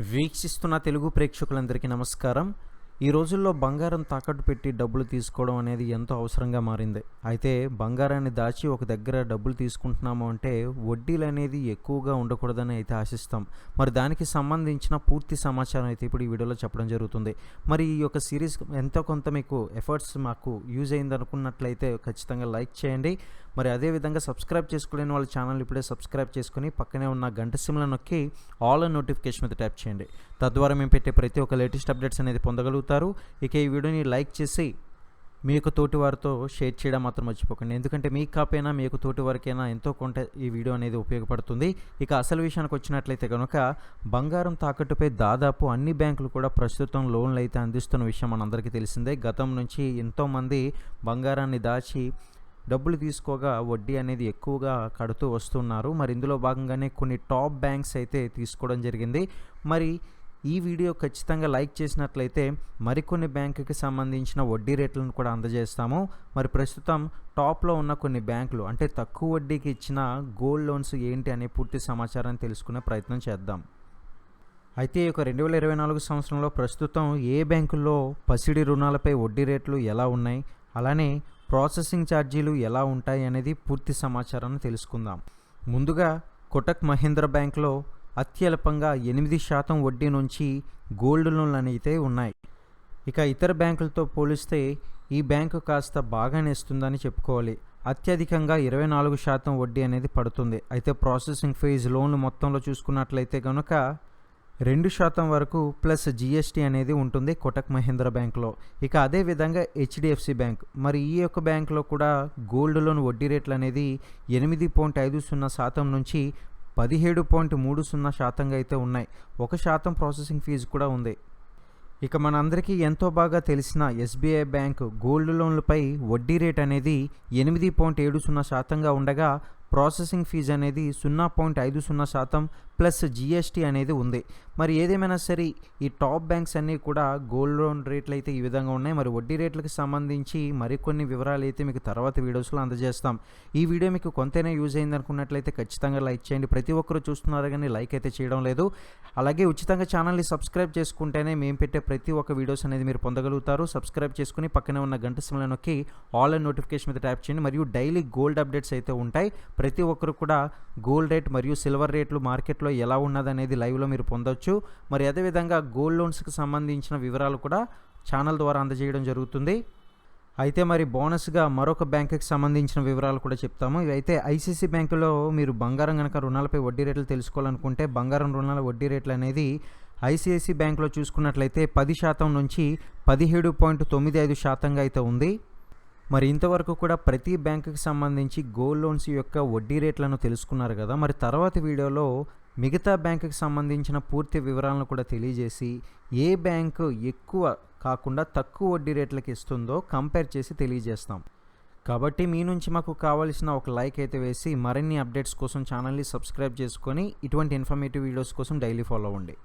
వీక్షిస్తున్న తెలుగు ప్రేక్షకులందరికీ నమస్కారం. ఈ రోజుల్లో బంగారం తాకట్టు పెట్టి డబ్బులు తీసుకోవడం అనేది ఎంతో అవసరంగా మారింది. అయితే బంగారాన్ని దాచి ఒక దగ్గర డబ్బులు తీసుకుంటున్నాము అంటే వడ్డీలు అనేది ఎక్కువగా ఉండకూడదని అయితే ఆశిస్తాం. మరి దానికి సంబంధించిన పూర్తి సమాచారం అయితే ఇప్పుడు ఈ వీడియోలో చెప్పడం జరుగుతుంది. మరి ఈ యొక్క సిరీస్ ఎంతో కొంత మీకు ఎఫర్ట్స్ మాకు యూజ్ అయింది అనుకున్నట్లయితే ఖచ్చితంగా లైక్ చేయండి. మరి అదేవిధంగా సబ్స్క్రైబ్ చేసుకోలేని వాళ్ళ ఛానల్ ఇప్పుడే సబ్స్క్రైబ్ చేసుకుని పక్కనే ఉన్న గంట సిమ్ల నొక్కి ఆల్ అండ్ నోటిఫికేషన్ మీద ట్యాప్ చేయండి. తద్వారా మేము పెట్టే ప్రతి ఒక్క లేటెస్ట్ అప్డేట్స్ అనేది పొందగలుగుతారు. ఇక ఈ వీడియోని లైక్ చేసి మీ యొక్క తోటి వారితో షేర్ చేయడం మాత్రం మర్చిపోకండి. ఎందుకంటే మీకు కాపైనా మీకు తోటి వారికైనా ఎంతో కొంత ఈ వీడియో అనేది ఉపయోగపడుతుంది. ఇక అసలు విషయానికి వచ్చినట్లయితే కనుక బంగారం తాకట్టుపై దాదాపు అన్ని బ్యాంకులు కూడా ప్రస్తుతం లోన్లు అయితే అందిస్తున్న విషయం మనందరికీ తెలిసిందే. గతం నుంచి ఎంతోమంది బంగారాన్ని దాచి డబ్బులు తీసుకోగా వడ్డీ అనేది ఎక్కువగా కడుతూ వస్తున్నారు. మరి ఇందులో భాగంగానే కొన్ని టాప్ బ్యాంక్స్ అయితే తీసుకోవడం జరిగింది. మరి ఈ వీడియో ఖచ్చితంగా లైక్ చేసినట్లయితే మరికొన్ని బ్యాంకుకి సంబంధించిన వడ్డీ రేట్లను కూడా అందజేస్తాము. మరి ప్రస్తుతం టాప్లో ఉన్న కొన్ని బ్యాంకులు అంటే తక్కువ వడ్డీకి ఇచ్చిన గోల్డ్ లోన్స్ ఏంటి అనే పూర్తి సమాచారాన్ని తెలుసుకునే ప్రయత్నం చేద్దాం. అయితే ఈ యొక్క రెండు వేల ఇరవై నాలుగు సంవత్సరంలో ప్రస్తుతం ఏ బ్యాంకుల్లో పసిడి రుణాలపై వడ్డీ రేట్లు ఎలా ఉన్నాయి? అలానే ప్రాసెసింగ్ ఛార్జీలు ఎలా ఉంటాయి అనేది పూర్తి సమాచారాన్ని తెలుసుకుందాం. ముందుగా కొటక్ మహీంద్ర బ్యాంక్లో అత్యల్పంగా ఎనిమిది శాతం వడ్డీ నుంచి గోల్డ్ లోన్లు అయితే ఉన్నాయి. ఇక ఇతర బ్యాంకులతో పోలిస్తే ఈ బ్యాంకు కాస్త బాగానే ఇస్తుందని చెప్పుకోవాలి. అత్యధికంగా ఇరవై నాలుగు శాతం వడ్డీ అనేది పడుతుంది. అయితే ప్రాసెసింగ్ ఫీజు లోన్లు మొత్తంలో చూసుకున్నట్లయితే కనుక రెండు శాతం వరకు ప్లస్ జిఎస్టీ అనేది ఉంటుంది కోటక్ మహీంద్ర బ్యాంక్లో. ఇక అదే విధంగా హెచ్డిఎఫ్సి బ్యాంక్ మరి ఈ యొక్క బ్యాంక్లో కూడా గోల్డ్ లోన్ వడ్డీ రేట్లు అనేది ఎనిమిది పాయింట్ ఐదు సున్నా శాతం నుంచి పదిహేడు పాయింట్ మూడు సున్నా శాతంగా అయితే ఉన్నాయి. ఒక శాతం ప్రాసెసింగ్ ఫీజు కూడా ఉంది. ఇక మనందరికీ ఎంతో బాగా తెలిసిన ఎస్బీఐ బ్యాంక్ గోల్డ్ లోన్లపై వడ్డీ రేట్ అనేది ఎనిమిది పాయింట్ ఏడు సున్నా శాతంగా ఉండగా ప్రాసెసింగ్ ఫీజు అనేది సున్నా పాయింట్ ఐదు సున్నా శాతం ప్లస్ జిఎస్టీ అనేది ఉంది. మరి ఏదేమైనా సరే ఈ టాప్ బ్యాంక్స్ అన్నీ కూడా గోల్డ్ లోన్ రేట్లు అయితే ఈ విధంగా ఉన్నాయి. మరి వడ్డీ రేట్లకు సంబంధించి మరికొన్ని వివరాలు అయితే మీకు తర్వాత వీడియోస్లో అందజేస్తాం. ఈ వీడియో మీకు కొంతైనా యూజ్ అయింది అనుకున్నట్లయితే ఖచ్చితంగా లైక్ చేయండి. ప్రతి ఒక్కరు చూస్తున్నారు కానీ లైక్ అయితే చేయడం లేదు. అలాగే ఉచితంగా ఛానల్ని సబ్స్క్రైబ్ చేసుకుంటేనే మేము పెట్టే ప్రతి ఒక్క వీడియోస్ అనేది మీరు పొందగలుగుతారు. సబ్స్క్రైబ్ చేసుకుని పక్కనే ఉన్న గంట సమయంలో నొక్కి ఆల్ అండ్ నోటిఫికేషన్ మీద ట్యాప్ చేయండి. మరియు డైలీ గోల్డ్ అప్డేట్స్ అయితే ఉంటాయి. ప్రతి ఒక్కరు కూడా గోల్డ్ రేట్ మరియు సిల్వర్ రేట్లు మార్కెట్లో ఎలా ఉన్నదనేది లైవ్లో మీరు పొందొచ్చు. మరి అదేవిధంగా గోల్డ్ లోన్స్కి సంబంధించిన వివరాలు కూడా ఛానల్ ద్వారా అందజేయడం జరుగుతుంది. అయితే మరి బోనస్గా మరొక బ్యాంకుకి సంబంధించిన వివరాలు కూడా చెప్తాము. అయితే ఐసీసీ బ్యాంకులో మీరు బంగారం కనుక రుణాలపై వడ్డీ రేట్లు తెలుసుకోవాలనుకుంటే బంగారం రుణాల వడ్డీ రేట్లు అనేది ఐసీఐసీ బ్యాంకులో చూసుకున్నట్లయితే పది శాతం నుంచి పదిహేడు పాయింట్ తొమ్మిది ఐదు శాతంగా అయితే ఉంది. మరి ఇంతవరకు కూడా ప్రతి బ్యాంకుకి సంబంధించి గోల్డ్ లోన్స్ యొక్క వడ్డీ రేట్లను తెలుసుకున్నారు కదా. మరి తర్వాత వీడియోలో మిగతా బ్యాంకుకి సంబంధించిన పూర్తి వివరాలను కూడా తెలియజేసి ఏ బ్యాంకు ఎక్కువ కాకుండా తక్కువ వడ్డీ రేట్లకి ఇస్తుందో కంపేర్ చేసి తెలియజేస్తాం. కాబట్టి మీ నుంచి మాకు కావాల్సిన ఒక లైక్ అయితే వేసి మరిన్ని అప్డేట్స్ కోసం ఛానల్ని సబ్స్క్రైబ్ చేసుకొని ఇటువంటి ఇన్ఫర్మేటివ్ వీడియోస్ కోసం డైలీ ఫాలో అవ్వండి.